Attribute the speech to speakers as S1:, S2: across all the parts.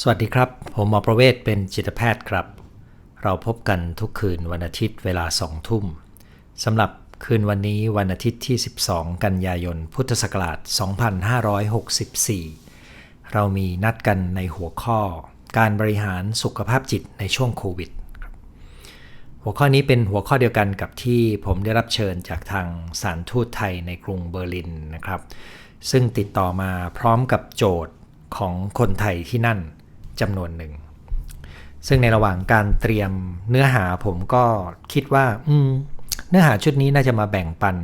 S1: สวัสดีครับ ผมหมอประเวศเป็นจิตแพทย์ครับ เราพบกันทุกคืนวันอาทิตย์เวลาสองทุ่มสำหรับคืนวันนี้วันอาทิตย์ที่ 12 กันยายน พุทธศักราช 2564 เรามีนัดกันในหัวข้อ การบริหารสุขภาพจิตในช่วงโควิด หัวข้อนี้เป็นหัวข้อเดียวกันกับที่ผมได้รับเชิญจากทางสารทูตไทยในกรุงเบอร์ลินนะครับ ซึ่งติดต่อมาพร้อมกับโจทย์ของคนไทยที่นั่น จำนวนหนึ่ง ซึ่งในระหว่างการเตรียมเนื้อหาผมก็คิดว่า อืม เนื้อหาชุดนี้น่าจะมาแบ่งปัน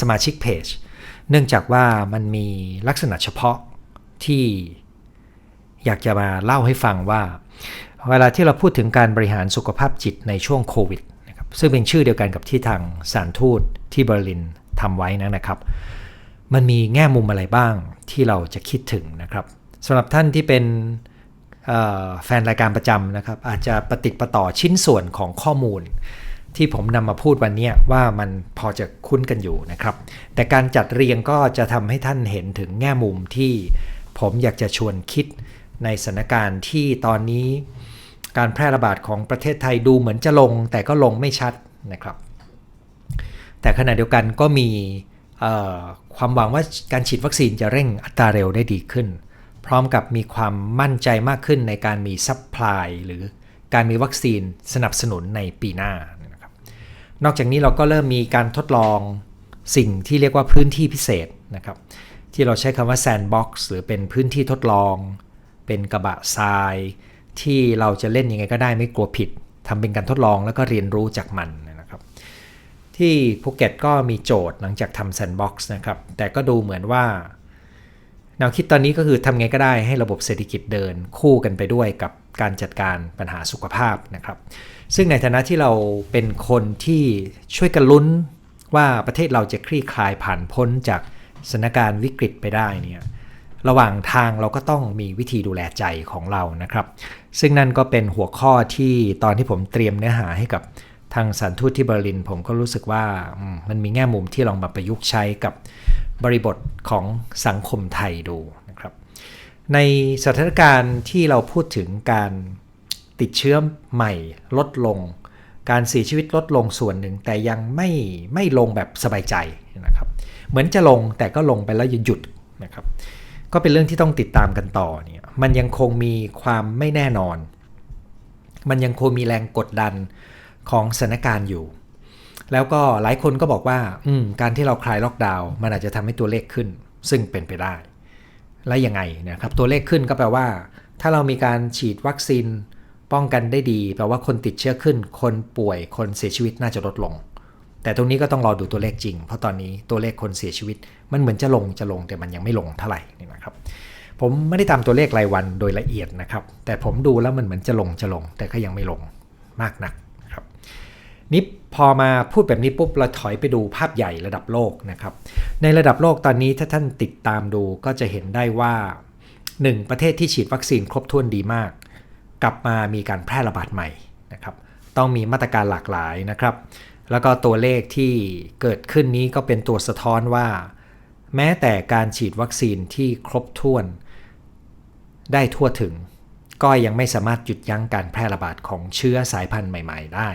S1: สมาชิกเพจ เนื่องจากว่ามันมีลักษณะเฉพาะที่อยากจะมาเล่าให้ฟังว่า เวลาที่เราพูดถึงการบริหารสุขภาพจิตในช่วงโควิดนะครับซึ่งเป็นชื่อเดียวกันกับที่ทางสารทูตที่เบอร์ลินทำไว้นะนะครับ มันมีแง่มุมอะไรบ้างที่เราจะคิดถึงนะครับสำหรับท่านที่เป็น แฟนรายการประจำนะครับ อาจจะปฏิติดประต่อชิ้นส่วนของข้อมูล ที่ผมนำมาพูดวันนี้ว่ามันพอจะคุ้นกันอยู่นะครับ แต่การจัดเรียงก็จะทำให้ท่านเห็นถึงแง่มุมที่ผมอยากจะชวนคิดในสถานการณ์ที่ตอนนี้ การแพร่ระบาดของประเทศไทยดูเหมือนจะลง แต่ก็ลงไม่ชัดนะครับ แต่ขณะเดียวกันก็มีความหวังว่าการฉีดวัคซีนจะเร่งอัตราเร็วได้ดีขึ้น พร้อมกับมีความมั่นใจมากขึ้นในการมีซัพพลายหรือการมีวัคซีนสนับสนุนในปีหน้านะครับนอกจากนี้เราก็เริ่มมีการทดลองสิ่งที่เรียกว่าพื้นที่พิเศษนะครับที่เราใช้คำว่าแซนด์บ็อกซ์หรือเป็นพื้นที่ทดลอง เป็นกระบะทราย ที่เราจะเล่นยังไงก็ได้ไม่กลัวผิดทำเป็นการทดลองแล้วก็เรียนรู้จากมันนะครับ ที่ภูเก็ตก็มีโจทย์หลังจากทำแซนด์บ็อกซ์นะครับแต่ก็ดูเหมือนว่า แนวคิดตอนนี้ก็คือทำไงก็ได้ให้ระบบเศรษฐกิจเดินคู่กันไปด้วยกับการจัดการปัญหาสุขภาพนะครับ ซึ่งในฐานะที่เราเป็นคนที่ช่วยกันลุ้นว่าประเทศเราจะคลี่คลายผ่านพ้นจากสถานการณ์วิกฤตไปได้เนี่ยระหว่างทางเราก็ต้องมีวิธีดูแลใจของเรานะครับ ซึ่งนั่นก็เป็นหัวข้อที่ตอนที่ผมเตรียมเนื้อหาให้กับทางสารทูตที่เบอร์ลิน ผมก็รู้สึกว่ามันมีแง่มุมที่ลองมาประยุกต์ใช้กับ บริบทของสังคมไทยดูนะครับ ในสถานการณ์ที่เราพูดถึงการติดเชื้อใหม่ลดลง การเสียชีวิตลดลงส่วนหนึ่ง แต่ยังไม่ไม่ลงแบบสบายใจนะครับ เหมือนจะลงแต่ก็ลงไปแล้วยังหยุดนะครับ ก็เป็นเรื่องที่ต้องติดตามกันต่อเนี่ยมันยังคงมีความไม่แน่นอน มันยังคงมีแรงกดดันของสถานการณ์อยู่ แล้วก็หลายคนก็บอกว่าการที่เราคลายล็อกดาวน์มันอาจจะทำให้ตัวเลขขึ้น ซึ่งเป็นไปได้ และยังไงนะครับตัวเลขขึ้นก็แปลว่า ถ้าเรามีการฉีดวัคซีนป้องกันได้ดี แปลว่าคนติดเชื้อขึ้น คนป่วยคนเสียชีวิตน่าจะลดลง แต่ตรงนี้ก็ต้องรอดูตัวเลขจริง เพราะตอนนี้ตัวเลขคนเสียชีวิต มันเหมือนจะลงจะลงแต่มันยังไม่ลงเท่าไหร่นี่นะครับ ผมไม่ได้ตามตัวเลขรายวันโดยละเอียดนะครับ แต่ผมดูแล้วมันเหมือนจะลงจะลง แต่ก็ยังไม่ลงมากนักครับนี่ พอมาพูดแบบนี้ปุ๊บเราถอยไปดูภาพใหญ่ระดับโลกนะครับ ในระดับโลกตอนนี้ถ้าท่านติดตามดูก็จะเห็นได้ว่า 1. ประเทศที่ฉีดวัคซีนครบถ้วนดีมาก กลับมามีการแพร่ระบาดใหม่นะครับ ต้องมีมาตรการหลากหลายนะครับ แล้วก็ตัวเลขที่เกิดขึ้นนี้ก็เป็นตัวสะท้อนว่า แม้แต่การฉีดวัคซีนที่ครบถ้วน ได้ทั่วถึง ก็ยังไม่สามารถหยุดยั้งการแพร่ระบาดของเชื้อสายพันธุ์ใหม่ ๆ ได้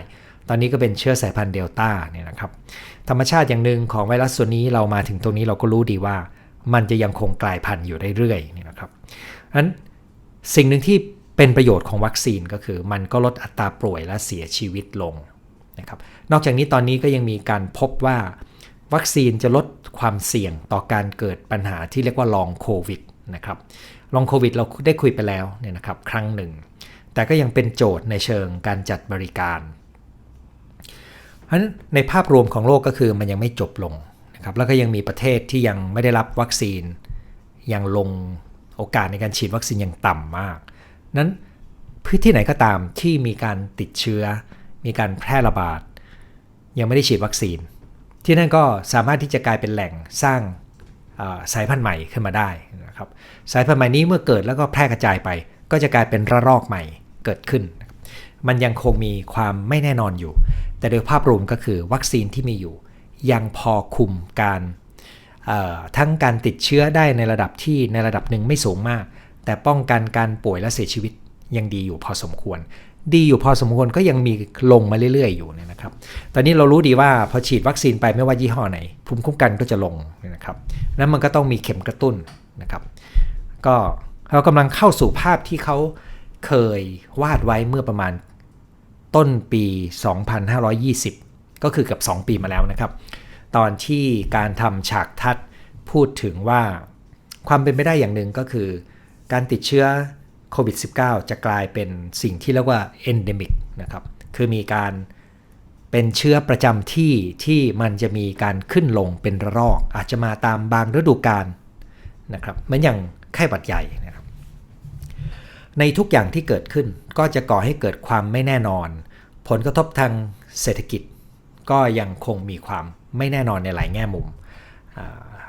S1: อนนี้ก็เป็นเชื้อสายพันธุ์เดลต้าเนี่ยนะครับ ธรรมชาติอย่างหนึ่งของไวรัสตัวนี้เรามาถึงตรงนี้เราก็รู้ดีว่า มันจะยังคงกลายพันธุ์อยู่เรื่อยๆนี่นะครับนั้นสิ่งหนึ่งที่เป็นประโยชน์ของวัคซีนก็คือ มันก็ลดอัตราป่วยและเสียชีวิตลงนะครับ นอกจากนี้ตอนนี้ก็ยังมีการพบว่า วัคซีนจะลดความเสี่ยงต่อการเกิดปัญหาที่เรียกว่าลองโควิดนะครับลองโควิดเราได้คุยไปแล้วเนี่ยนะครับครั้งหนึ่ง แต่ก็ยังเป็นโจทย์ในเชิงการจัดบริการ ราะฉะนั้นในภาพรวมของโลกก็คือมันยังไม่จบลงนะครับแล้วก็ยังมีประเทศที่ยังไม่ได้รับวัคซีน ยังลงโอกาสในการฉีดวัคซีนยังต่ำมาก นั้นพื้นที่ไหนก็ตามที่มีการติดเชื้อ มีการแพร่ระบาด ยังไม่ได้ฉีดวัคซีน ที่นั่นก็สามารถที่จะกลายเป็นแหล่งสร้างสายพันธุ์ใหม่ขึ้นมาได้นะครับสายพันธุ์ใหม่นี้เมื่อเกิดแล้วก็แพร่กระจายไป ก็จะกลายเป็นระลอกใหม่เกิดขึ้น มันยังคงมีความไม่แน่นอนอยู่ แต่โดยภาพรวมก็คือวัคซีนที่มีอยู่ ยังพอคุมการทั้งการติดเชื้อได้ในระดับที่ในระดับหนึ่งไม่สูงมาก แต่ป้องกันการป่วยและเสียชีวิตยังดีอยู่พอสมควร ดีอยู่พอสมควรก็ยังมีลงมาเรื่อย ๆ อยู่เนี่ยนะครับ ตอนนี้เรารู้ดีว่าพอฉีดวัคซีนไปไม่ว่ายี่ห้อไหน ภูมิคุ้มกันก็จะลงนะครับนั้นมันก็ต้องมีเข็มกระตุ้นนะครับ ก็เรากำลังเข้าสู่ภาพที่เขาเคยวาดไว้เมื่อประมาณ ต้นปี 2520 ก็คือกับ 2 ปีมาแล้วนะครับ ตอนที่การทำฉากทัดพูดถึงว่าความเป็นไปได้อย่างหนึ่งก็คือ การติดเชื้อโควิด -19 จะกลายเป็นสิ่งที่เรียกว่า endemic นะครับ คือมีการเป็นเชื้อประจำที่ที่มันจะมีการขึ้นลงเป็นระลอก อาจจะมาตามบางฤดูกาลนะครับเหมือนอย่างไข้หวัดใหญ่นะ ในทุกอย่างที่เกิดขึ้นก็จะก่อให้เกิดความไม่แน่นอน ผลกระทบทางเศรษฐกิจ ก็ยังคงมีความไม่แน่นอนในหลายแง่มุม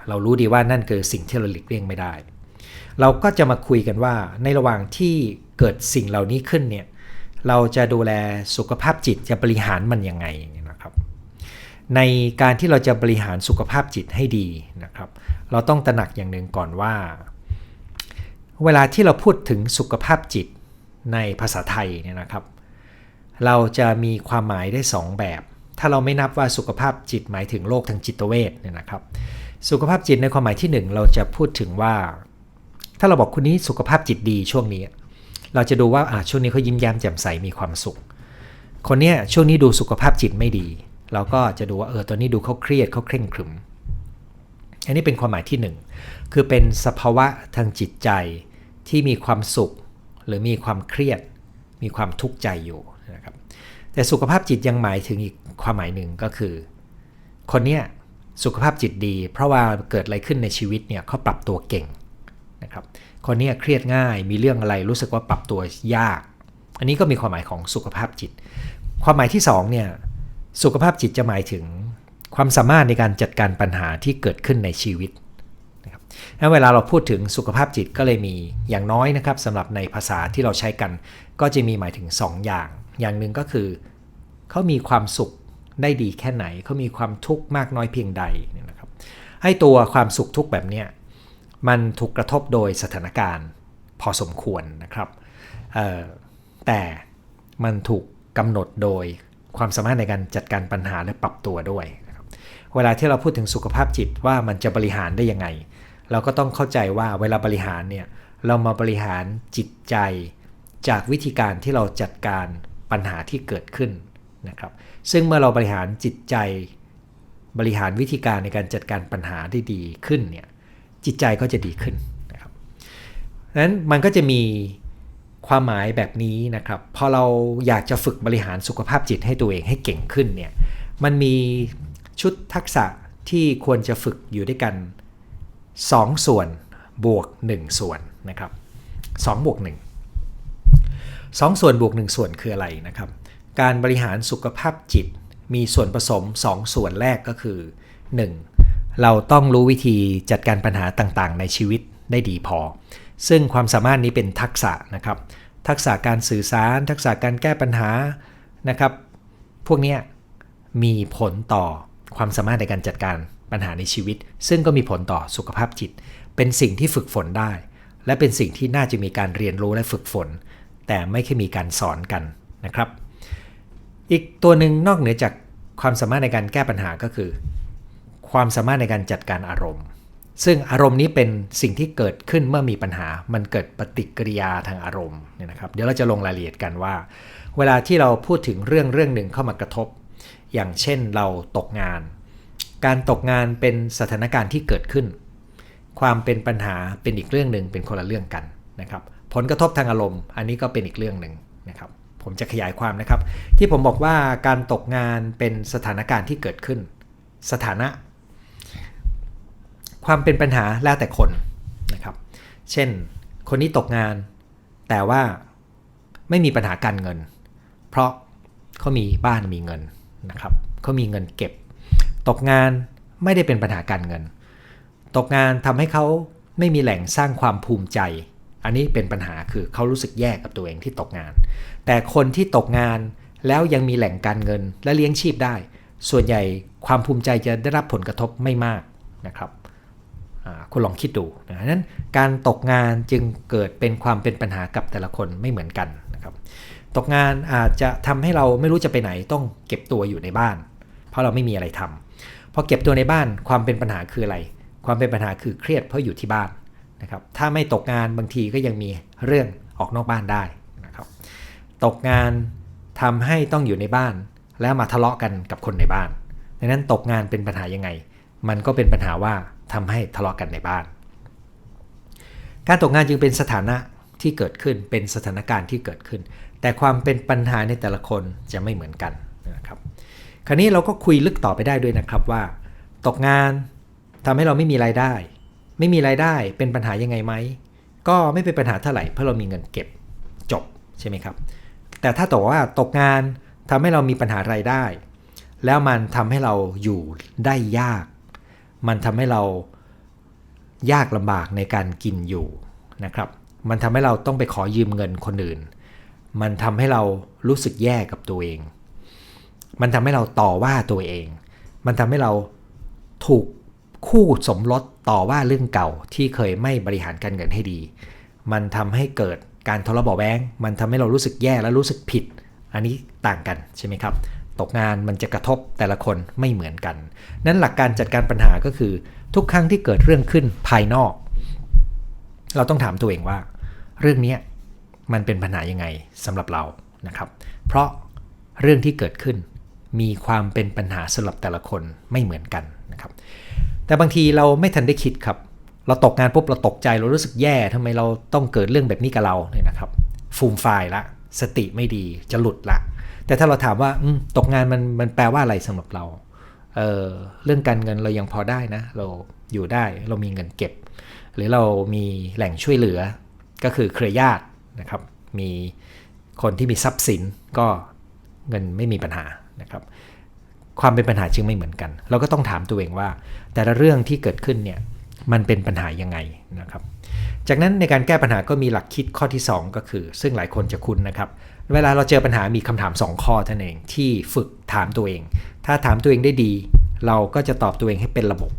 S1: เรารู้ดีว่านั่นคือสิ่งที่เราหลีกเลี่ยงไม่ได้ เราก็จะมาคุยกันว่าในระหว่างที่เกิดสิ่งเหล่านี้ขึ้นเนี่ยเราจะดูแลสุขภาพจิตจะบริหารมันยังไงนะครับ ในการที่เราจะบริหารสุขภาพจิตให้ดีนะครับ เราต้องตระหนักอย่างหนึ่งก่อนว่า เวลาที่เราพูดถึงสุขภาพจิตในภาษาไทยเนี่ยนะครับ เราจะมีความหมายได้ 2 แบบ ถ้าเราไม่นับว่าสุขภาพจิตหมายถึงโรคทางจิตเวชเนี่ยนะครับ สุขภาพจิตในความหมายที่ 1 เราจะพูดถึงว่า ถ้าเราบอกคนนี้สุขภาพจิตดีช่วงนี้ เราจะดูว่าอ่าช่วงนี้เขายิ้มแย้มแจ่มใสมีความสุข คนเนี้ยช่วงนี้ดูสุขภาพจิตไม่ดี เราก็จะดูว่าเออตอนนี้ดูเขาเครียดเขาเคร่งครึม อันนี้เป็นความหมายที่ 1 คือเป็นสภาวะทางจิตใจที่มีความสุขหรือมีความเครียด มีความทุกข์ใจอยู่นะครับแต่สุขภาพจิตยังหมายถึงอีกความหมายหนึ่งก็คือ คนเนี้ยสุขภาพจิตดี เพราะว่าเกิดอะไรขึ้นในชีวิตเนี่ยเขาปรับตัวเก่งนะครับคนนี้เครียดง่ายมีเรื่องอะไรรู้สึกว่าปรับตัวยาก อันนี้ก็มีความหมายของสุขภาพจิต ความหมายที่2เนี่ยสุขภาพจิตจะหมายถึงความสามารถในการจัดการปัญหาที่เกิดขึ้นในชีวิต นะครับแล้วเวลาเราพูดถึงสุขภาพจิตก็เลยมีอย่างน้อยนะครับสำหรับในภาษาที่เราใช้กัน ก็จะมีหมายถึง 2 อย่าง อย่างหนึ่งก็คือเขามีความสุขได้ดีแค่ไหนเขามีความทุกข์มากน้อยเพียงใดนะครับให้ตัวความสุขทุกข์แบบเนี้ยมันถูกกระทบโดยสถานการณ์พอสมควรนะครับแต่มันถูกกำหนดโดยความสามารถในการจัดการปัญหาและปรับตัวด้วย เวลาที่เราพูดถึงสุขภาพจิตว่ามันจะบริหารได้ยังไง เราก็ต้องเข้าใจว่าเวลาบริหารเนี่ยเรามาบริหารจิตใจจากวิธีการที่เราจัดการปัญหาที่เกิดขึ้นนะครับ ซึ่งเมื่อเราบริหารจิตใจ บริหารวิธีการในการจัดการปัญหาได้ดีขึ้นเนี่ยจิตใจก็จะดีขึ้นนะครับนั้นมันก็จะมีความหมายแบบนี้นะครับ พอเราอยากจะฝึกบริหารสุขภาพจิตให้ตัวเองให้เก่งขึ้นเนี่ยมันมีชุดทักษะที่ควรจะฝึกอยู่ด้วยกัน 2 ส่วนบวก 1 ส่วนนะครับ2บวก 1 2 ส่วนบวก 1 ส่วนคืออะไรนะครับ การบริหารสุขภาพจิตมีส่วนผสม 2 ส่วนแรกก็คือ 1. เราต้องรู้วิธีจัดการปัญหาต่างๆ ในชีวิตได้ดีพอ ซึ่งความสามารถนี้เป็นทักษะนะครับ ทักษะการสื่อสาร ทักษะการแก้ปัญหานะครับ พวกนี้มีผลต่อ ความสามารถในการจัดการปัญหาในชีวิต ซึ่งก็มีผลต่อสุขภาพจิต เป็นสิ่งที่ฝึกฝนได้ และเป็นสิ่งที่น่าจะมีการเรียนรู้และฝึกฝน แต่ไม่แค่มีการสอนกันนะครับ อีกตัวหนึ่งนอกเหนือจากความสามารถในการแก้ปัญหาก็คือ ความสามารถในการจัดการอารมณ์ ซึ่งอารมณ์นี้เป็นสิ่งที่เกิดขึ้นเมื่อมีปัญหา มันเกิดปฏิกิริยาทางอารมณ์เนี่ยนะครับ เดี๋ยวเราจะลงรายละเอียดกันว่า เวลาที่เราพูดถึงเรื่องเรื่องหนึ่งเข้ามากระทบ อย่างเช่นเราตกงาน การตกงานเป็นสถานการณ์ที่เกิดขึ้น ความเป็นปัญหาเป็นอีกเรื่องหนึ่งเป็นคนละเรื่องกันนะครับ ผลกระทบทางอารมณ์ อันนี้ก็เป็นอีกเรื่องหนึ่งนะครับ ผมจะขยายความนะครับ ที่ผมบอกว่าการตกงานเป็นสถานการณ์ที่เกิดขึ้น สถานะ ความเป็นปัญหาแล้วแต่คนนะครับ เช่น คนนี้ตกงาน แต่ว่าไม่มีปัญหาการเงิน เพราะเขามีบ้านมีเงิน นะครับเขามีเงินเก็บ ตกงานไม่ได้เป็นปัญหาการเงิน ตกงานทำให้เขาไม่มีแหล่งสร้างความภูมิใจ อันนี้เป็นปัญหาคือเขารู้สึกแย่กับตัวเองที่ตกงาน แต่คนที่ตกงานแล้วยังมีแหล่งการเงินและเลี้ยงชีพได้ ส่วนใหญ่ความภูมิใจจะได้รับผลกระทบไม่มากนะครับคุณลองคิดดูนะนั้นการตกงานจึงเกิดเป็นความเป็นปัญหากับแต่ละคนไม่เหมือนกันนะครับ ตกงานอาจจะทำให้เราไม่รู้จะไปไหนต้องเก็บตัวอยู่ในบ้าน เพราะเราไม่มีอะไรทำพอเก็บตัวในบ้านความเป็นปัญหาคืออะไร ความเป็นปัญหาคือเครียดเพราะอยู่ที่บ้านนะครับถ้าไม่ตกงานบางทีก็ยังมีเรื่องออกนอกบ้านได้นะครับตกงานทำให้ต้องอยู่ในบ้าน แล้วมาทะเลาะกันกับคนในบ้านดังนั้นตกงานเป็นปัญหายังไง มันก็เป็นปัญหาว่าทำให้ทะเลาะกันในบ้าน การตกงานจึงเป็นสถานะที่เกิดขึ้นเป็นสถานการณ์ที่เกิดขึ้น แต่ความเป็นปัญหาในแต่ละคนจะไม่เหมือนกันนะครับ คราวนี้เราก็คุยลึกต่อไปได้ด้วยนะครับว่า ตกงานทำให้เราไม่มีรายได้ ไม่มีรายได้เป็นปัญหายังไงไหม ก็ไม่เป็นปัญหาเท่าไหร่เพราะเรามีเงินเก็บจบใช่ไหมครับ แต่ถ้าตกว่าตกงานทำให้เรามีปัญหารายได้ แล้วมันทำให้เราอยู่ได้ยาก มันทำให้เรายากลำบากในการกินอยู่นะครับ มันทำให้เราต้องไปขอยืมเงินคนอื่น มันทำให้เรารู้สึกแย่กับตัวเอง มันทำให้เราต่อว่าตัวเอง มันทำให้เราถูกคู่สมรสต่อว่าเรื่องเก่าที่เคยไม่บริหารการเงินให้ดี มันทำให้เกิดการทะเลาะเบาแวงมันทำให้เรารู้สึกแย่และรู้สึกผิด อันนี้ต่างกันใช่ไหมครับ ตกงานมันจะกระทบแต่ละคนไม่เหมือนกัน นั้นหลักการจัดการปัญหาก็คือ ทุกครั้งที่เกิดเรื่องขึ้นภายนอก เราต้องถามตัวเองว่า เรื่องนี้ มันเป็นปัญหายังไงสำหรับเรานะครับ เพราะเรื่องที่เกิดขึ้น มีความเป็นปัญหาสำหรับแต่ละคนไม่เหมือนกันนะครับ แต่บางทีเราไม่ทันได้คิดครับ เราตกงานปุ๊บเราตกใจเรารู้สึกแย่ทำไมเราต้องเกิดเรื่องแบบนี้กับเราเนี่ยนะครับ ฟูมไฟล์ละ สติไม่ดีจะหลุดละ แต่ถ้าเราถามว่าตกงานมันมันแปลว่าอะไรสำหรับเราเเรื่องการเงินเรายังพอได้นะ เราอยู่ได้เรามีเงินเก็บ หรือเรามีแหล่งช่วยเหลือก็คือเครือญาติ นะครับ มีคนที่มีทรัพย์สินก็เงินไม่มีปัญหานะครับ ความเป็นปัญหาจึงไม่เหมือนกัน เราก็ต้องถามตัวเองว่า แต่ละเรื่องที่เกิดขึ้นเนี่ยมันเป็นปัญหายังไงนะครับ จากนั้นในการแก้ปัญหาก็มีหลักคิดข้อที่ 2 ก็คือ ซึ่งหลายคนจะคุ้นนะครับ เวลาเราเจอปัญหามีคำถาม 2 ข้อท่านเองที่ฝึกถามตัวเอง ถ้าถามตัวเองได้ดี เราก็จะตอบตัวเองให้เป็นระบบ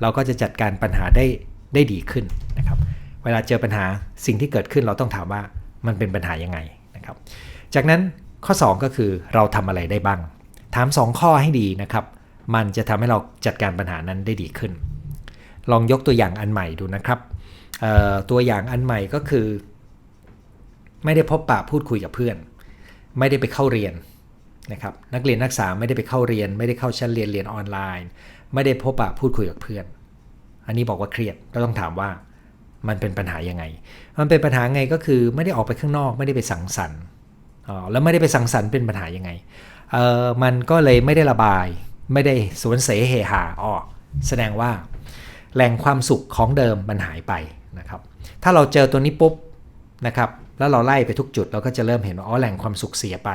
S1: เราก็จะจัดการปัญหาได้ได้ดีขึ้นนะครับ เวลาเจอปัญหาสิ่งที่เกิดขึ้นเราต้องถามว่า มันเป็นปัญหายังไงนะครับ จากนั้นข้อ 2 ก็คือเราทำอะไรได้บ้าง ถาม 2 ข้อให้ดีนะครับ มันจะทำให้เราจัดการปัญหานั้นได้ดีขึ้น ลองยกตัวอย่างอันใหม่ดูนะครับ ตัวอย่างอันใหม่ก็คือ ไม่ได้พบปะพูดคุยกับเพื่อน ไม่ได้ไปเข้าเรียนนะครับนักเรียนนักศึกษาไม่ได้ไปเข้าเรียน ไม่ได้เข้าชั้นเรียนเรียนออนไลน์ ไม่ได้พบปะพูดคุยกับเพื่อน อันนี้บอกว่าเครียดเราต้องถามว่า มันเป็นปัญหายังไง มันเป็นปัญหาไงก็คือไม่ได้ออกไปข้างนอกไม่ได้ไปสังสรรค์อ๋อแล้วไม่ได้ไปสังสรรค์เป็นปัญหายังไงเออมันก็เลยไม่ได้ระบาย ไม่ได้สวนเสเฮหาอ๋อแสดงว่าแหล่งความสุขของเดิมมันหายไปนะครับ ถ้าเราเจอตัวนี้ปุ๊บนะครับ แล้วเราไล่ไปทุกจุดเราก็จะเริ่มเห็นว่าอ๋อแหล่งความสุขเสียไป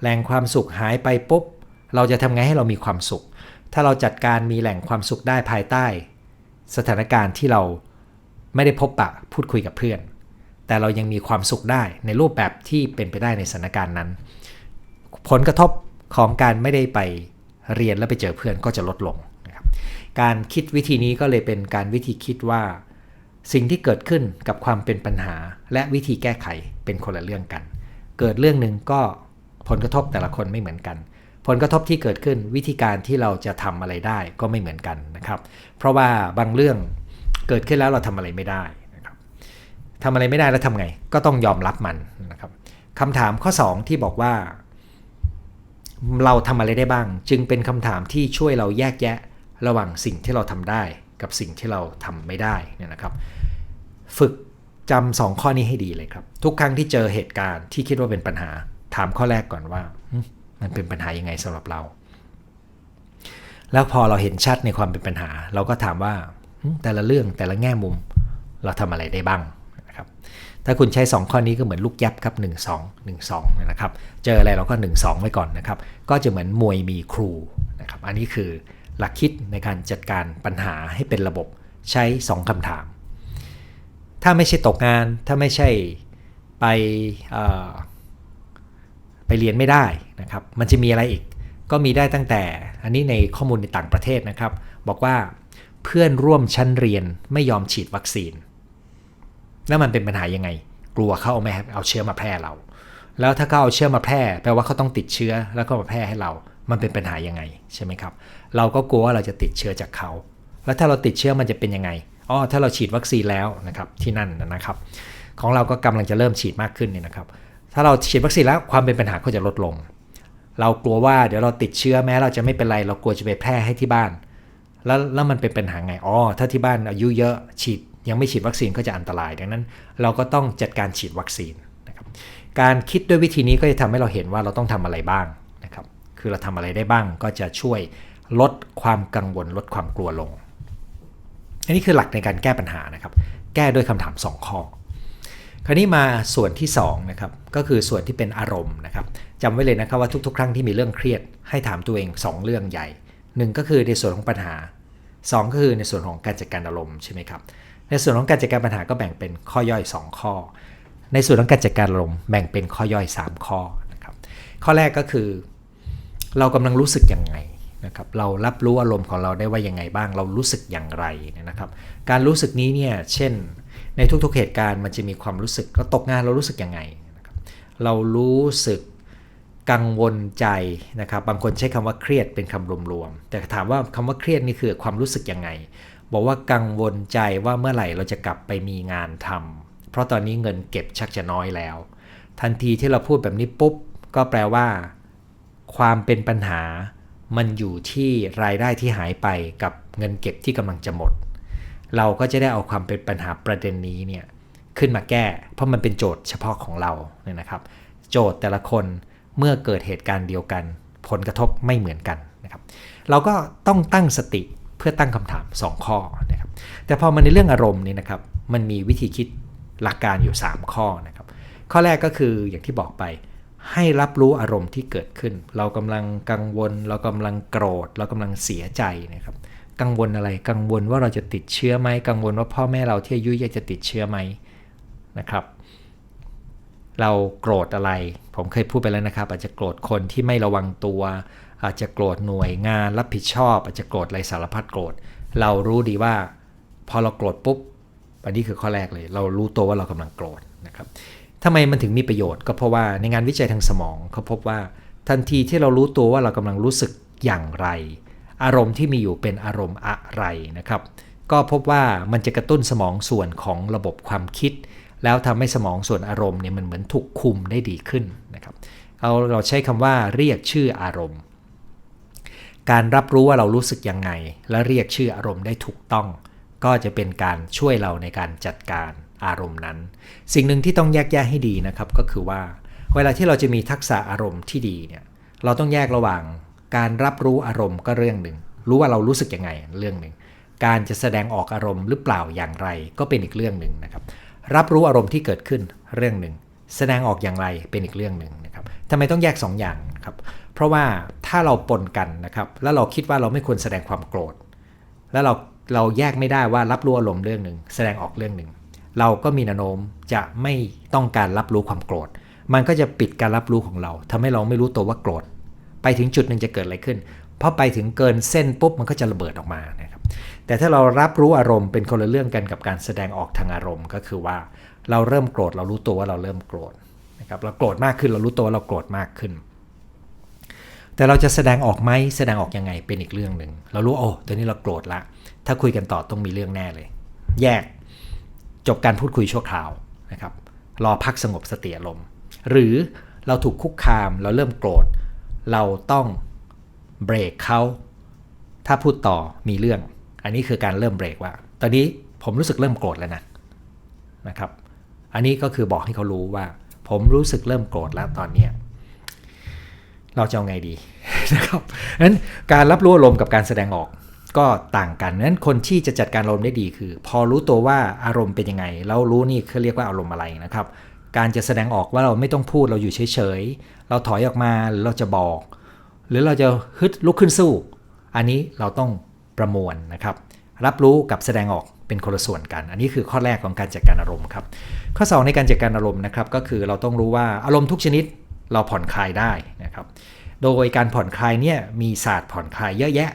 S1: แหล่งความสุขหายไปปุ๊บ เราจะทำไงให้เรามีความสุข ถ้าเราจัดการมีแหล่งความสุขได้ภายใต้ สถานการณ์ที่เรา ไม่ได้พบปะพูดคุยกับเพื่อน แต่เรายังมีความสุขได้ในรูปแบบที่เป็นไปได้ในสถานการณ์นั้น ผลกระทบของการไม่ได้ไปเรียนแล้วไปเจอเพื่อนก็จะลดลงนะครับการคิดวิธีนี้ก็เลยเป็นการวิธีคิดว่า สิ่งที่เกิดขึ้นกับความเป็นปัญหา และวิธีแก้ไขเป็นคนละเรื่องกัน เกิดเรื่องหนึ่งก็ผลกระทบแต่ละคนไม่เหมือนกัน ผลกระทบที่เกิดขึ้นวิธีการที่เราจะทำอะไรได้ก็ไม่เหมือนกันนะครับ เพราะว่าบางเรื่อง เกิดขึ้นแล้วเราทำอะไรไม่ได้นะครับทำอะไรไม่ได้แล้วทำไง ก็ต้องยอมรับมันนะครับคำถามข้อ 2 ที่บอกว่า เราทำอะไรได้บ้าง จึงเป็นคำถามที่ช่วยเราแยกแยะระหว่างสิ่งที่เราทำได้ กับสิ่งที่เราทำไม่ได้เนี่ยนะครับ ฝึกจำสองข้อนี้ให้ดีเลยครับ ทุกครั้งที่เจอเหตุการณ์ที่คิดว่าเป็นปัญหา ถามข้อแรกก่อนว่ามันเป็นปัญหายังไงสำหรับเรา แล้วพอเราเห็นชัดในความเป็นปัญหา เราก็ถามว่า แต่ละเรื่องแต่ละแง่มุมเราทำอะไรได้บ้างนะครับ ถ้าคุณใช้ 2 ข้อนี้ก็เหมือนลูกยับครับ 1 2 1 2นะครับ เจออะไรเราก็ 1 2 ไว้ก่อนนะครับ ก็จะเหมือนมวยมีครูนะครับ อันนี้คือหลักคิดในการจัดการปัญหาให้เป็นระบบใช้ 2คำถาม ถ้าไม่ใช่ตกงาน ถ้าไม่ใช่ไปไปเรียนไม่ได้นะครับ มันจะมีอะไรอีก ก็มีได้ตั้งแต่ อันนี้ในข้อมูลในต่างประเทศนะครับ บอกว่า เพื่อนร่วมชั้นเรียนไม่ยอมฉีดวัคซีน แล้วมันเป็นปัญหายังไง กลัวเขาเอามาเอาเชื้อมาแพร่เรา แล้วถ้าเขาเอาเชื้อมาแพร่แปลว่าเขาต้องติดเชื้อแล้วก็มาแพร่ให้เรา มันเป็นปัญหายังไงใช่ไหมครับ เราก็กลัวว่าเราจะติดเชื้อจากเขา แล้วถ้าเราติดเชื้อมันจะเป็นยังไงอ๋อถ้าเราฉีดวัคซีนแล้วนะครับที่นั่นนะครับ ของเราก็กำลังจะเริ่มฉีดมากขึ้นเนี่ยนะครับ ถ้าเราฉีดวัคซีนแล้วความเป็นปัญหาก็จะลดลง เรากลัวว่าเดี๋ยวเราติดเชื้อแม้เราจะไม่เป็นไร เรากลัวจะไปแพร่ให้ที่บ้าน แล้วแล้วมันเป็นปัญหาไงอ๋อถ้าที่บ้านอายุเยอะฉีดยังไม่ฉีดวัคซีนก็จะอันตราย ดังนั้น เราก็ต้องจัดการฉีดวัคซีนนะครับการคิดด้วยวิธีนี้ก็จะทำให้เราเห็นว่าเราต้องทำอะไรบ้างนะครับคือเราทำอะไรได้บ้างก็จะช่วยลดความกังวลลดความกลัวลง อันนี้คือหลักในการแก้ปัญหานะครับ แก้ด้วยคำถาม 2 ข้อ คราวนี้มาส่วนที่2นะครับก็คือส่วนที่เป็นอารมณ์นะครับจำไว้เลยนะครับว่าทุกๆ ครั้งที่มีเรื่องเครียด ให้ถามตัวเอง 2 เรื่องใหญ่ 1 ก็คือในส่วนของปัญหา 2 ก็คือในส่วนของการจัดการอารมณ์ใช่ไหมครับ ในส่วนของการจัดการปัญหาก็แบ่งเป็นข้อย่อย 2 ข้อ ในส่วนของการจัดการอารมณ์แบ่งเป็นข้อย่อย 3 ข้อนะครับ ข้อแรกก็คือ เรากำลังรู้สึกยังไงนะครับ เรารับรู้อารมณ์ของเราได้ว่ายังไงบ้าง เรารู้สึกอย่างไรนะครับ การรู้สึกนี้เนี่ย เช่น ในทุกๆเหตุการณ์มันจะมีความรู้สึกเราตกงานเรารู้สึกยังไง เรารู้สึก กังวลใจนะครับ บางคนใช้คำว่าเครียดเป็นคำรวมๆ แต่ถามว่าคำว่าเครียดนี่คือความรู้สึกยังไง บอกว่ากังวลใจว่าเมื่อไหร่เราจะกลับไปมีงานทำเพราะตอนนี้เงินเก็บชักจะน้อยแล้ว ทันทีที่เราพูดแบบนี้ปุ๊บ ก็แปลว่า ความเป็นปัญหา มันอยู่ที่รายได้ที่หายไปกับเงินเก็บที่กำลังจะหมด เราก็จะได้เอาความเป็นปัญหาประเด็นนี้เนี่ยขึ้นมาแก้ เพราะมันเป็นโจทย์เฉพาะของเราเนี่ยนะครับ โจทย์แต่ละคน เมื่อเกิดเหตุการณ์เดียวกัน ผลกระทบไม่เหมือนกันนะครับ เราก็ต้องตั้งสติเพื่อตั้งคำถาม 2 ข้อนะครับแต่พอมาในเรื่องอารมณ์นี่นะครับมันมีวิธีคิดหลักการอยู่ 3 ข้อนะครับ ข้อแรกก็คืออย่างที่บอกไปให้รับรู้อารมณ์ที่เกิดขึ้น เรากำลังกังวล เรากำลังโกรธ เรากำลังเสียใจนะครับ กังวลอะไรกังวลว่าเราจะติดเชื้อไหมกังวลว่าพ่อแม่เราที่อายุยอะจะติดเชื้อไหมนะครับ เราโกรธอะไร ผมเคยพูดไปแล้วนะครับ อาจจะโกรธคนที่ไม่ระวังตัว อาจจะโกรธหน่วยงานรับผิดชอบ อาจจะโกรธอะไรสารพัดโกรธ เรารู้ดีว่า พอเราโกรธปุ๊บอันนี้คือข้อแรกเลย เรารู้ตัวว่าเรากำลังโกรธนะครับทำไมมันถึงมีประโยชน์ก็เพราะว่าในงานวิจัยทางสมองเขาพบว่าทันทีที่เรารู้ตัวว่าเรากำลังรู้สึกอย่างไร อารมณ์ที่มีอยู่เป็นอารมณ์อะไรนะครับ ก็พบว่ามันจะกระตุ้นสมองส่วนของระบบความคิด แล้วทำให้สมองส่วนอารมณ์เนี่ยมันเหมือนถูกคุมได้ดีขึ้นนะครับเอาเราใช้คำว่าเรียกชื่ออารมณ์ การรับรู้ว่าเรารู้สึกยังไง และเรียกชื่ออารมณ์ได้ถูกต้อง ก็จะเป็นการช่วยเราในการจัดการอารมณ์นั้น สิ่งหนึ่งที่ต้องแยกแยะให้ดีนะครับก็คือว่า เวลาที่เราจะมีทักษะอารมณ์ที่ดีเนี่ยเราต้องแยกระหว่างการรับรู้อารมณ์ก็เรื่องหนึ่ง รู้ว่าเรารู้สึกยังไงเรื่องหนึ่ง การจะแสดงออกอารมณ์หรือเปล่าอย่างไรก็เป็นอีกเรื่องหนึ่งนะครับ รับรู้อารมณ์ที่เกิดขึ้นเรื่องหนึ่ง แสดงออกอย่างไรเป็นอีกเรื่องหนึ่งนะครับทำไมต้องแยก 2 อย่างครับ เพราะว่าถ้าเราปนกันนะครับ แล้วเราคิดว่าเราไม่ควรแสดงความโกรธ แล้วเราเราแยกไม่ได้ว่ารับรู้อารมณ์เรื่องหนึ่งแสดงออกเรื่องหนึ่ง เราก็มีแนวโน้มจะไม่ต้องการรับรู้ความโกรธ มันก็จะปิดการรับรู้ของเราทำให้เราไม่รู้ตัวว่าโกรธ ไปถึงจุดหนึ่งจะเกิดอะไรขึ้นพอไปถึงเกินเส้นปุ๊บมันก็จะระเบิดออกมานะ แต่ถ้าเรารับรู้อารมณ์เป็นคนละเรื่องกันกับการแสดงออกทางอารมณ์ ก็คือว่าเราเริ่มโกรธเรารู้ตัวว่าเราเริ่มโกรธนะครับเราโกรธมากขึ้นเรารู้ตัวว่าเราโกรธมากขึ้น แต่เราจะแสดงออกไหมแสดงออกยังไงเป็นอีกเรื่องหนึ่งเรารู้โอ้ตอนนี้เราโกรธละ ถ้าคุยกันต่อต้องมีเรื่องแน่เลย แยกจบการพูดคุยชั่วคราวนะครับรอพักสงบสติอารมณ์หรือเราถูกคุกคามเราเริ่มโกรธ เราต้องเบรกเขาถ้าพูดต่อมีเรื่อง อันนี้คือการเริ่มเบรกว่า ตอนนี้ผมรู้สึกเริ่มโกรธแล้วนะนะครับ อันนี้ก็คือบอกให้เขารู้ว่า ผมรู้สึกเริ่มโกรธแล้วตอนเนี้ยเราจะเอาไงดีนะครับนั้นการรับรู้อารมณ์กับการแสดงออกก็ต่างกันนั้นคนที่จะจัดการอารมณ์ได้ดีคือ พอรู้ตัวว่าอารมณ์เป็นยังไง แล้วรู้นี่เขาเรียกว่าอารมณ์อะไรนะครับ การจะแสดงออกว่าเราไม่ต้องพูดเราอยู่เฉยๆ เราถอยออกมาหรือเราจะบอก หรือเราจะฮึดลุกขึ้นสู้ อันนี้เราต้อง ประมวลนะครับ รับรู้กับแสดงออกเป็นคนละส่วนกัน อันนี้คือข้อแรกของการจัดการอารมณ์ครับ ข้อ 2 ในการจัดการอารมณ์นะครับ ก็คือเราต้องรู้ว่าอารมณ์ทุกชนิดเราผ่อนคลายได้นะครับ โดยการผ่อนคลายเนี่ยมีศาสตร์ผ่อนคลายเยอะแยะ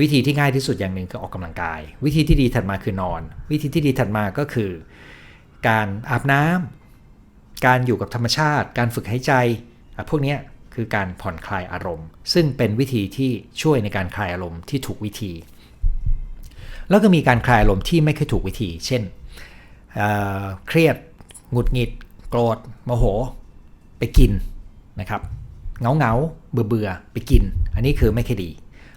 S1: วิธีที่ง่ายที่สุดอย่างหนึ่งคือออกกำลังกาย วิธีที่ดีถัดมาคือนอน วิธีที่ดีถัดมาก็คือ การอาบน้ำการอยู่กับธรรมชาติ การฝึกหายใจพวกเนี้ย คือการผ่อนคลายอารมณ์ ซึ่งเป็นวิธีที่ช่วยในการคลายอารมณ์ที่ถูกวิธี แล้วก็มีการคลายอารมณ์ที่ไม่เคยถูกวิธี เช่นเเครียดหงุดหงิด โกรธโมโห ไปกินนะครับเงาเงาเบื่อเบื่อไปกิน อันนี้คือไม่ค่อยดี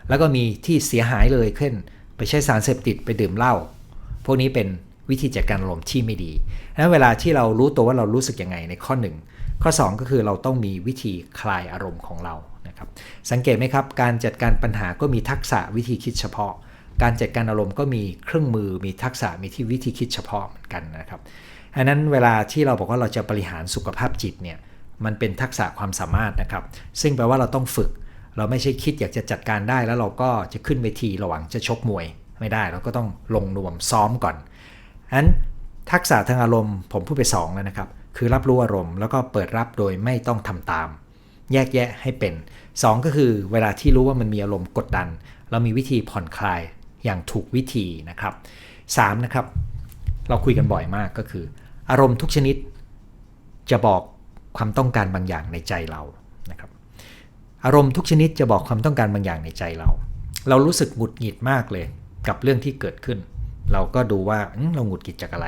S1: แล้วก็มีที่เสียหายเลยเช่นไปใช้สารเสพติดไปดื่มเหล้าพวกนี้เป็นวิธีจัดการอารมณ์ที่ไม่ดีดังนั้นเวลาที่เรารู้ตัวว่าเรารู้สึกยังไงในข้อ1 ข้อ 2 ก็คือเราต้องมีวิธีคลายอารมณ์ของเรานะครับสังเกตไหมครับการจัดการปัญหาก็มีทักษะวิธีคิดเฉพาะ การจัดการอารมณ์ก็มีเครื่องมือมีทักษะมีที่วิธีคิดเฉพาะเหมือนกันนะครับอันนั้นเวลาที่เราบอกว่าเราจะบริหารสุขภาพจิตเนี่ยมันเป็นทักษะความสามารถนะครับ ซึ่งแปลว่าเราต้องฝึก เราไม่ใช่คิดอยากจะจัดการได้ แล้วเราก็จะขึ้นเวทีระหว่างจะชกมวย ไม่ได้เราก็ต้องลงนวมซ้อมก่อนอันทักษะทางอารมณ์ผมพูดไป 2 แล้วนะครับ คือรับรู้อารมณ์แล้วก็เปิดรับโดยไม่ต้องทำตาม แยกแยะให้เป็น 2 ก็คือเวลาที่รู้ว่ามันมีอารมณ์กดดัน เรามีวิธีผ่อนคลายอย่างถูกวิธีนะครับ3นะครับ เราคุยกันบ่อยมากก็คือ อารมณ์ทุกชนิด จะบอกความต้องการบางอย่างในใจเรานะครับ อารมณ์ทุกชนิดจะบอกความต้องการบางอย่างในใจเรา เรารู้สึกหงุดหงิดมากเลย กับเรื่องที่เกิดขึ้น เราก็ดูว่าเราหงุดหงิดจากอะไร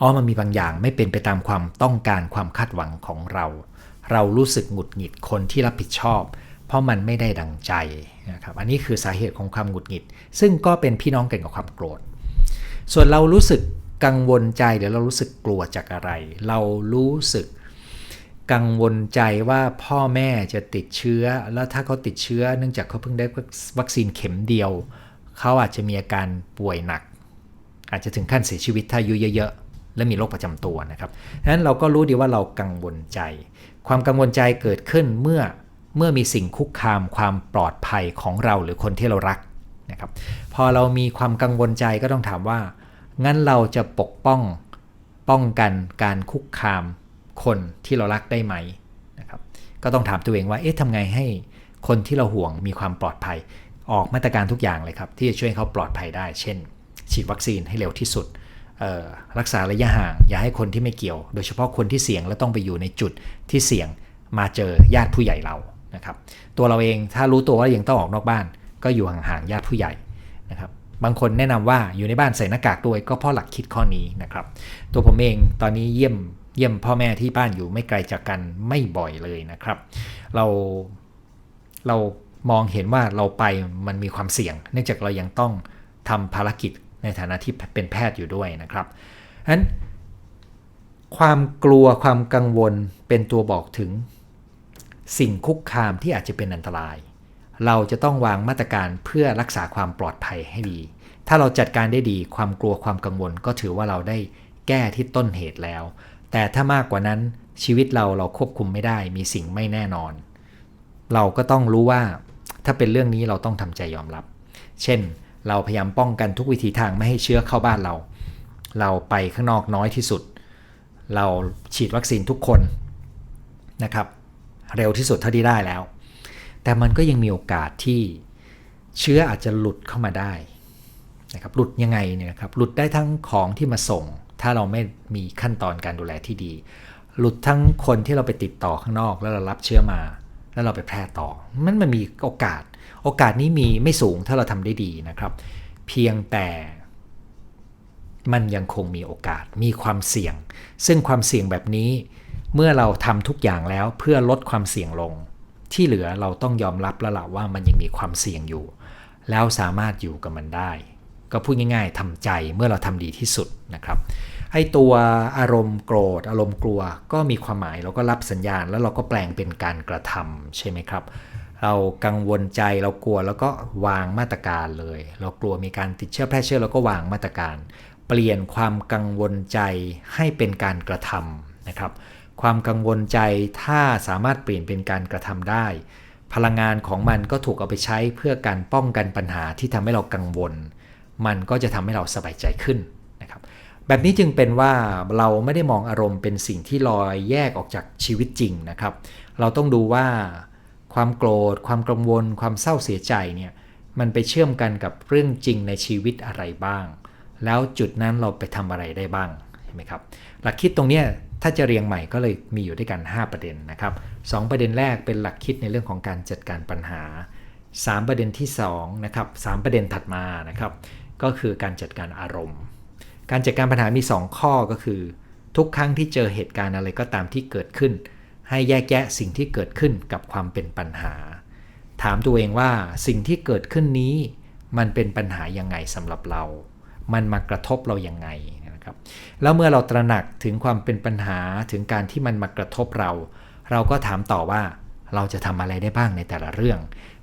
S1: อ๋อมันมีบางอย่างไม่เป็นไปตามความต้องการความคาดหวังของเรา เรารู้สึกหงุดหงิดคนที่รับผิดชอบ เพราะมันไม่ได้ดังใจนะครับอันนี้คือสาเหตุของความหงุดหงิด ซึ่งก็เป็นพี่น้องกันกับความโกรธ ส่วนเรารู้สึกกังวลใจหรือเรารู้สึกกลัวจากอะไร เรารู้สึกกังวลใจว่าพ่อแม่จะติดเชื้อ แล้วถ้าเขาติดเชื้อ เนื่องจากเขาเพิ่งได้วัคซีนเข็มเดียว เขาอาจจะมีอาการป่วยหนัก อาจจะถึงขั้นเสียชีวิตถ้าอายุเยอะ และมีโรคประจำตัวนะครับดังนั้นเราก็รู้ดีว่าเรากังวลใจ ความกังวลใจเกิดขึ้นเมื่อเมื่อมีสิ่งคุกคามความปลอดภัยของเราหรือคนที่เรารักนะครับ พอเรามีความกังวลใจก็ต้องถามว่า งั้นเราจะปกป้องป้องกันการคุกคามคนที่เรารักได้ไหมนะครับ ก็ต้องถามตัวเองว่า เอ๊ะทำไงให้คนที่เราห่วงมีความปลอดภัย ออกมาตรการทุกอย่างเลยครับ ที่จะช่วยให้เขาปลอดภัยได้ เช่น ฉีดวัคซีนให้เร็วที่สุด รักษาระยะห่าง อย่าให้คนที่ไม่เกี่ยว โดยเฉพาะคนที่เสี่ยงและต้องไปอยู่ในจุดที่เสี่ยงมาเจอญาติผู้ใหญ่เรานะครับตัวเราเองถ้ารู้ตัวว่ายังต้องออกนอกบ้าน ก็อยู่ห่างๆญาติผู้ใหญ่นะครับบางคนแนะนำว่าอยู่ในบ้านใส่หน้ากากด้วยก็เพราะหลักคิดข้อนี้นะครับตัวผมเองตอนนี้เยี่ยมเยี่ยมพ่อแม่ที่บ้านอยู่ไม่ไกลจากกันไม่บ่อยเลยนะครับ เราเรามองเห็นว่าเราไปมันมีความเสี่ยง เนื่องจากเรายังต้องทำภารกิจ ในฐานะที่เป็นแพทย์อยู่ด้วยนะครับฉะนั้นความกลัวความกังวลเป็นตัวบอกถึง สิ่งคุกคามที่อาจจะเป็นอันตราย เราจะต้องวางมาตรการเพื่อรักษาความปลอดภัยให้ดี ถ้าเราจัดการได้ดีความกลัวความกังวลก็ถือว่าเราได้แก้ที่ต้นเหตุแล้ว แต่ถ้ามากกว่านั้นชีวิตเราเราควบคุมไม่ได้มีสิ่งไม่แน่นอน เราก็ต้องรู้ว่าถ้าเป็นเรื่องนี้เราต้องทำใจยอมรับ เช่น เราพยายามป้องกันทุกวิธีทางไม่ให้เชื้อเข้าบ้านเรา เราไปข้างนอกน้อยที่สุด เราฉีดวัคซีนทุกคนนะครับเร็วที่สุดเท่าที่ได้แล้ว แต่มันก็ยังมีโอกาสที่เชื้ออาจจะหลุดเข้ามาได้นะครับหลุดยังไงเนี่ยครับหลุดได้ทั้งของที่มาส่ง ถ้าเราไม่มีขั้นตอนการดูแลที่ดี หลุดทั้งคนที่เราไปติดต่อข้างนอกแล้วเรารับเชื้อมา แล้วเราไปแพร่ต่อ มันมันมีโอกาส โอกาสนี้มีไม่สูงถ้าเราทำได้ดีนะครับ เพียงแต่มันยังคงมีโอกาสมีความเสี่ยง ซึ่งความเสี่ยงแบบนี้ เมื่อเราทำทุกอย่างแล้วเพื่อลดความเสี่ยงลง ที่เหลือเราต้องยอมรับแล้วล่ะว่ามันยังมีความเสี่ยงอยู่ แล้วสามารถอยู่กับมันได้ ก็พูดง่ายๆทำใจเมื่อเราทำดีที่สุดนะครับไอ้ตัวอารมณ์โกรธ อารมณ์กลัว ก็มีความหมายเราก็รับสัญญาณแล้วเราก็แปลงเป็นการกระทำใช่ไหมครับ เรากังวลใจเรากลัวแล้วก็วางมาตรการเลย เรากลัวมีการติดเชื้อแพร่เชื้อเราก็วางมาตรการ เปลี่ยนความกังวลใจให้เป็นการกระทำนะครับ ความกังวลใจถ้าสามารถเปลี่ยนเป็นการกระทำได้ พลังงานของมันก็ถูกเอาไปใช้เพื่อการป้องกันปัญหาที่ทำให้เรากังวล มันก็จะทำให้เราสบายใจขึ้นนะครับ แบบนี้จึงเป็นว่าเราไม่ได้มองอารมณ์เป็นสิ่งที่ลอยแยกออกจากชีวิตจริงนะครับ เราต้องดูว่า ความโกรธ ความกังวล ความเศร้าเสียใจเนี่ยมันไปเชื่อมกันกับเรื่องจริงในชีวิตอะไรบ้าง แล้วจุดนั้นเราไปทำอะไรได้บ้างใช่ไหมครับหลักคิดตรงนี้ถ้าจะเรียงใหม่ก็เลยมีอยู่ด้วยกัน 5 ประเด็นนะครับสองประเด็นแรกเป็นหลักคิดในเรื่องของการจัดการปัญหา 3 ประเด็นที่2นะครับสประเด็นถัดมานะครับก็คือการจัดการอารมณ์ การจัดการปัญหามี 2 ข้อก็คือ ทุกครั้งที่เจอเหตุการณ์อะไรก็ตามที่เกิดขึ้น ให้แยกแยะสิ่งที่เกิดขึ้นกับความเป็นปัญหา ถามตัวเองว่าสิ่งที่เกิดขึ้นนี้ มันเป็นปัญหายังไงสำหรับเรา มันมากระทบเรายังไงนะครับ แล้วเมื่อเราตระหนักถึงความเป็นปัญหาถึงการที่มันมากระทบเรา เราก็ถามต่อว่าเราจะทำอะไรได้บ้างในแต่ละเรื่อง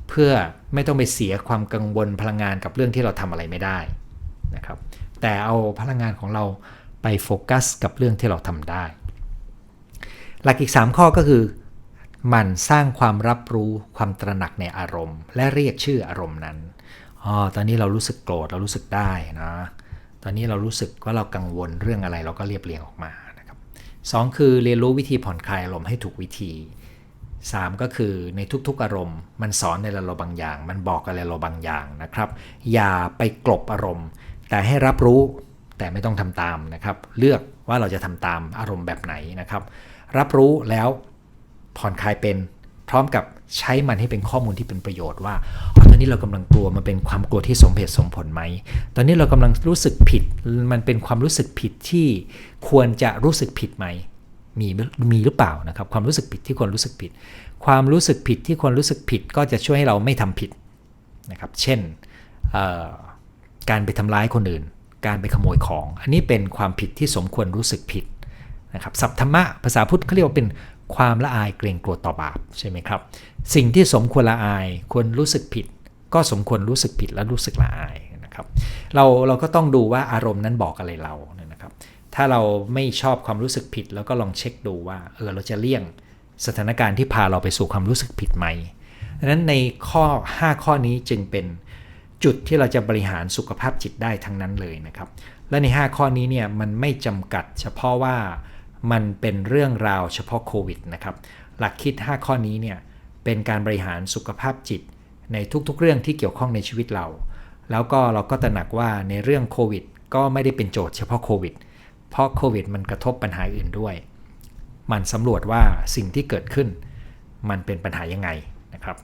S1: เพื่อไม่ต้องไปเสียความกังวลพลังงานกับเรื่องที่เราทำอะไรไม่ได้นะครับ แต่เอาพลังงานของเราไปโฟกัสกับเรื่องที่เราทำได้ หลักอีก 3 ข้อก็คือมันสร้างความรับรู้ความตระหนักในอารมณ์ และเรียกชื่ออารมณ์นั้นอ๋อตอนนี้เรารู้สึกโกรธเรารู้สึกได้นะตอนนี้เรารู้สึกว่าเรากังวลเรื่องอะไรเราก็เรียบเรียงออกมานะครับสคือเรียนรู้วิธีผ่อนคลายอารมณ์ให้ถูกวิธี 3 ก็คือในทุกๆอารมณ์ มันสอนในเราบางอย่าง มันบอกอะไรเราบางอย่างนะครับ อย่าไปกลบอารมณ์ แต่ให้รับรู้แต่ไม่ต้องทำตามนะครับ เลือกว่าเราจะทำตามอารมณ์แบบไหนนะครับ รับรู้แล้วผ่อนคลายเป็น พร้อมกับใช้มันให้เป็นข้อมูลที่เป็นประโยชน์ว่าอตอนนี้เรากำลังกลัวมันเป็นความกลัวที่สมเหตุสมผลไหม ตอนนี้เรากำลังรู้สึกผิด มันเป็นความรู้สึกผิดที่ควรจะรู้สึกผิดไหม มีมีหรือเปล่านะครับ ความรู้สึกผิดที่ควรรู้สึกผิด ความรู้สึกผิดที่ควรรู้สึกผิดก็จะช่วยให้เราไม่ทำผิดนะครับ เช่นการไปทำร้ายคนอื่น การไปขโมยของ อันนี้เป็นความผิดที่สมควรรู้สึกผิด นะครับสัพธรรมะภาษาพุทธเขาเรียกว่าเป็นความละอายเกรงกลัวต่อบาปใช่ไหมครับ สิ่งที่สมควรละอายควรรู้สึกผิด ก็สมควรรู้สึกผิดและรู้สึกละอายนะครับเราเราก็ต้องดูว่าอารมณ์นั้นบอกอะไรเรานะครับ ถ้าเราไม่ชอบความรู้สึกผิด แล้วก็ลองเช็คดูว่าเออเราจะเลี่ยงสถานการณ์ที่พาเราไปสู่ความรู้สึกผิดไหมดังนั้นในข้อ 5 ข้อนี้จึงเป็นจุดที่เราจะบริหารสุขภาพจิตได้ทั้งนั้นเลยนะครับ และใน 5 ข้อนี้เนี่ยมันไม่จำกัดเฉพาะว่า มันเป็นเรื่องราวเฉพาะโควิดนะครับหลักคิด 5 ข้อนี้เนี่ยเป็นการบริหารสุขภาพจิต ในทุกๆ เรื่องที่เกี่ยวข้องในชีวิตเรา แล้วก็เราก็ตระหนักว่าในเรื่องโควิด ก็ไม่ได้เป็นโจทย์เฉพาะโควิด เพราะโควิดมันกระทบปัญหาอื่นด้วย มันสำรวจว่าสิ่งที่เกิดขึ้น มันเป็นปัญหายังไงนะครับ